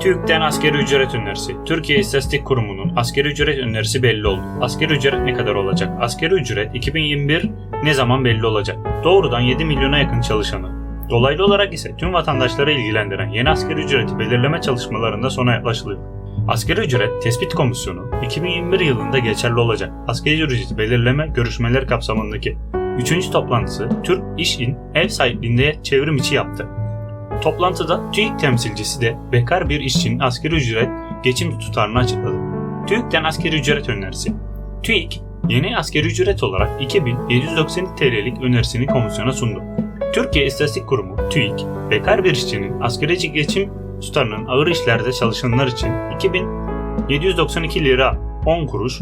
TÜİK'ten askeri ücret önerisi. Türkiye İstatistik Kurumu'nun askeri ücret önerisi belli oldu. Askeri ücret ne kadar olacak? Askeri ücret 2021 ne zaman belli olacak? Doğrudan 7 milyona yakın çalışanı. Dolaylı olarak ise tüm vatandaşları ilgilendiren yeni askeri ücreti belirleme çalışmalarında sona yaklaşılıyor. Askeri ücret tespit komisyonu 2021 yılında geçerli olacak. Askeri ücreti belirleme görüşmeleri kapsamındaki 3. toplantısı Türk İş'in ev sahipliğinde çevrim içi yaptı. Toplantıda TÜİK temsilcisi de bekar bir işçinin asgari ücret geçim tutarını açıkladı. TÜİK'ten asgari ücret önerisi. TÜİK, yeni asgari ücret olarak 2792 TL'lik önerisini komisyona sundu. Türkiye İstatistik Kurumu TÜİK, bekar bir işçinin asgari geçim tutarının ağır işlerde çalışanlar için 2792 lira 10 kuruş,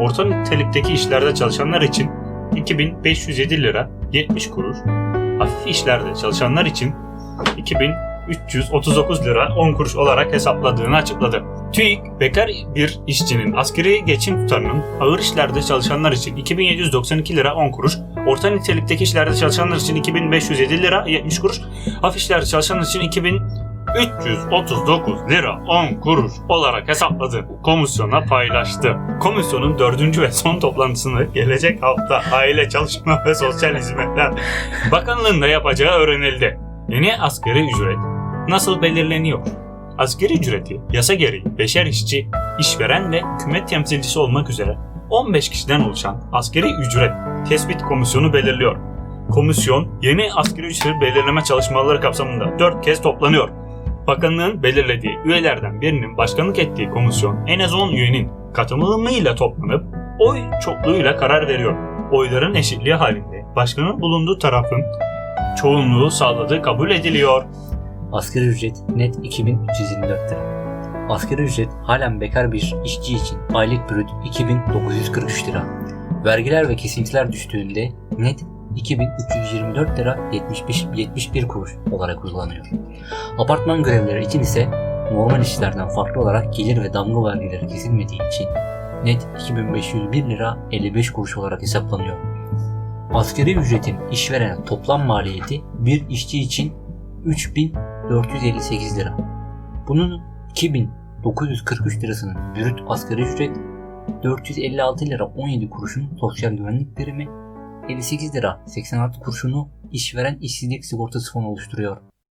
orta nitelikteki işlerde çalışanlar için 2507 lira 70 kuruş, hafif işlerde çalışanlar için 2339 lira 10 kuruş olarak hesapladığını açıkladı. TÜİK, bekar bir işçinin askeri geçim tutarının ağır işlerde çalışanlar için 2792 lira 10 kuruş, orta nitelikteki işlerde çalışanlar için 2507 lira 70 kuruş, hafif işlerde çalışanlar için 2339 lira 10 kuruş olarak hesapladı. Komisyona paylaştı. Komisyonun dördüncü ve son toplantısını gelecek hafta Aile Çalışma ve Sosyal Hizmetler Bakanlığı'nda yapacağı öğrenildi. Yeni asgari ücret nasıl belirleniyor? Asgari ücreti yasa gereği beşer işçi, işveren ve hükümet temsilcisi olmak üzere 15 kişiden oluşan asgari ücret tespit komisyonu belirliyor. Komisyon yeni asgari ücret belirleme çalışmaları kapsamında 4 kez toplanıyor. Bakanlığın belirlediği üyelerden birinin başkanlık ettiği komisyon en az 10 üyenin katılımıyla toplanıp oy çokluğuyla karar veriyor. Oyların eşitliği halinde başkanın bulunduğu tarafın çoğunluğu sağladığı kabul ediliyor. Asgari ücret net 2324 lira. Asgari ücret halen bekar bir işçi için aylık brüt 2943 lira. Vergiler ve kesintiler düştüğünde net 2324 lira 75, 71 kuruş olarak uygulanıyor. Apartman görevlileri için ise normal işlerden farklı olarak gelir ve damga vergileri kesilmediği için net 2501 lira 55 kuruş olarak hesaplanıyor. Asgari ücretin işverene toplam maliyeti bir işçi için 3458 lira. Bunun 2943 lirasının brüt asgari ücret, 456 lira 17 kuruşun sosyal güvenlik primi, 58 lira 86 kuruşunu işveren işsizlik sigortası fonu oluşturuyor.